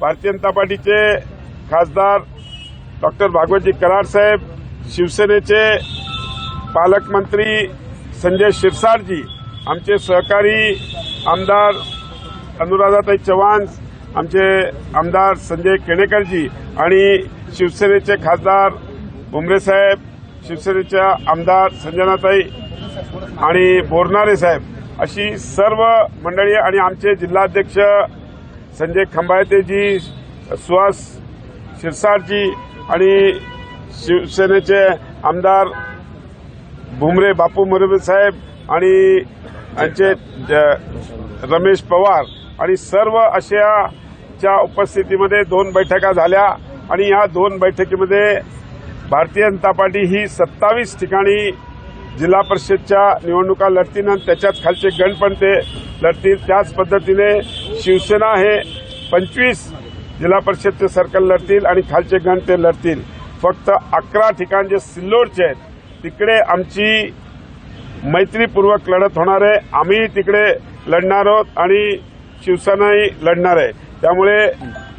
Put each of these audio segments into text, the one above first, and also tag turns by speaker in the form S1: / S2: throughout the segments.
S1: भारतीय जनता पार्टीचे खासदार डॉक्टर भागवतजी कराड साहेब शिवसेनेचे पालकमंत्री संजय शिरसाटजी आमचे सहकारी आमदार अनुराधाताई चव्हाण आमचे आमदार संजय केणेकरजी आणि शिवसेनेचे खासदार भुमरे साहेब शिवसेनेच्या आमदार संजनाताई आणि बोरनारे साहेब. अशी सर्व मंडळी आणि आमचे जिल्हाध्यक्ष संजय खंबाळतेजी सुहास शिरसाटजी आणि शिवसेनेचे आमदार भुमरे बापू मुरबे साहेब आणि यांचे ज- रमेश पवार आणि सर्व अशाच्या उपस्थितीमध्ये दोन बैठका झाल्या आणि या दोन बैठकीमध्ये भारतीय जनता पार्टी ही सत्तावीस ठिकाणी जिल्हा परिषदच्या निवडणुका लढतील आणि त्याच्यात खालचे गण पण ते लढतील त्याच पद्धतीने शिवसेना हे पंचवीस जिल्हा परिषदचे सर्कल लढतील आणि खालचे गण ते लढतील. फक्त अकरा ठिकाण जे सिल्लोडचे आहेत तिकडे आमची मैत्रीपूर्वक लढत होणार आहे. आम्ही तिकडे लढणार आहोत आणि शिवसेनाही लढणार आहे. त्यामुळे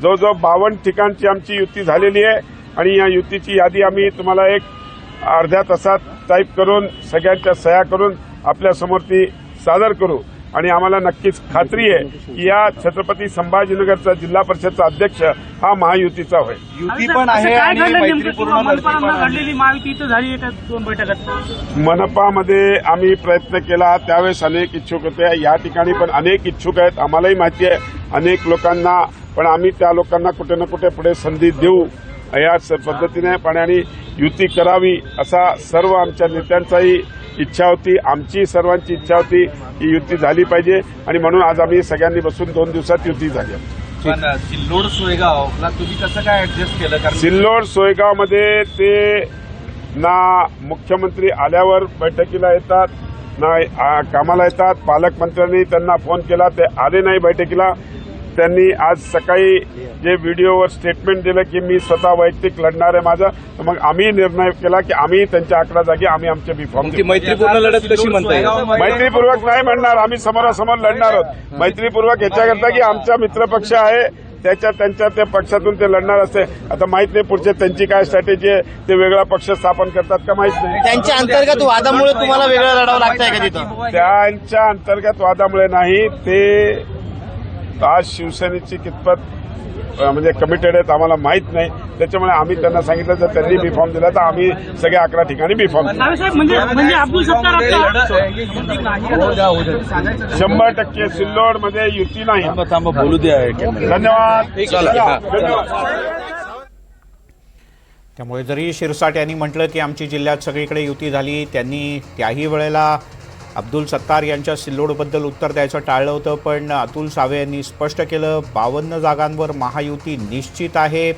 S1: जवळजवळ बावन्न ठिकाणची आमची युती झालेली आहे आणि या युतीची यादी आम्ही तुम्हाला एक अर्ध्या तासात टाईप करून सगळ्यांच्या सह्या करून आपल्यासमोर ती सादर करू. आणि आम्हाला नक्कीच खात्री आहे की या छत्रपती संभाजीनगरचा जिल्हा परिषदचा अध्यक्ष हा महायुतीचा होईल.
S2: युती पण आहे
S1: मनपामध्ये आम्ही प्रयत्न केला त्यावेळेस अनेक इच्छुक होते. या ठिकाणी पण अनेक इच्छुक आहेत. आम्हालाही माहिती आहे अनेक लोकांना पण आम्ही त्या लोकांना कुठे ना कुठे पुढे संधी देऊ या स- पद्धतीने पण आणि युती करावी असा सर्व आमच्या नेत्यांचाही इच्छा होती आमची सर्वांची इच्छा होती की युती झाली पाहिजे. आणि म्हणून आज आम्ही सगळ्यांनी बसून दोन दिवसात युती झाली.
S2: पण सिल्लोड सोयगावला तुम्ही कसं काय ऍडजस्ट केलं? कारण
S1: सिल्लोड सोयगावमध्ये ते ना मुख्यमंत्री आल्यावर बैठकीला येतात ना कामाला येतात. पालकमंत्र्यांनी त्यांना फोन केला ते आले नाही बैठकीला. त्यांनी आज सकाळी जे व्हिडिओवर स्टेटमेंट दिलं की मी स्वतः वैयक्तिक लढणार आहे माझं तर मग आम्ही निर्णय केला की आम्ही त्यांच्या अकरा जागी आम्ही आमचे बी फॉर्म
S3: मैत्रीपूर्ण लढत कशी म्हणता येईल
S1: मैत्रीपूर्वक नाही म्हणणार आम्ही समोरासमोर लढणार आहोत. मैत्रीपूर्वक याच्याकरता की आमचा मित्रपक्ष आहे त्याच्या त्यांच्या त्या पक्षातून ते लढणार असते आता माहीत नाही पुढचे त्यांची काय स्ट्रॅटेजी आहे ते वेगळा पक्ष स्थापन करतात का माहीत नाही.
S4: त्यांच्या अंतर्गत वादामुळे तुम्हाला वेगळं लढावं लागतंय का तिथं?
S1: त्यांच्या अंतर्गत वादामुळे नाही ते आज शिवसेनेची कितपत म्हणजे कमिटेड आहेत आम्हाला माहीत नाही. त्याच्यामुळे आम्ही त्यांना सांगितलं जर त्यांनी बी फॉर्म दिला तर आम्ही सगळ्या अकरा ठिकाणी बी फॉर्म
S5: म्हणजे म्हणजे
S1: शंभर टक्के सिल्लोडमध्ये युती नाही.
S3: बोलू द्या.
S1: धन्यवाद.
S6: त्यामुळे जरी शिरसाट यांनी म्हटलं की आमची जिल्ह्यात सगळीकडे युती झाली त्यांनी त्याही वेळेला अब्दुल सत्तार यांच्या सिल्लोडबद्दल उत्तर द्यायचं टाळलं होतं पण अतुल सावे यांनी स्पष्ट केलं बावन्न जागांवर महायुती निश्चित आहे.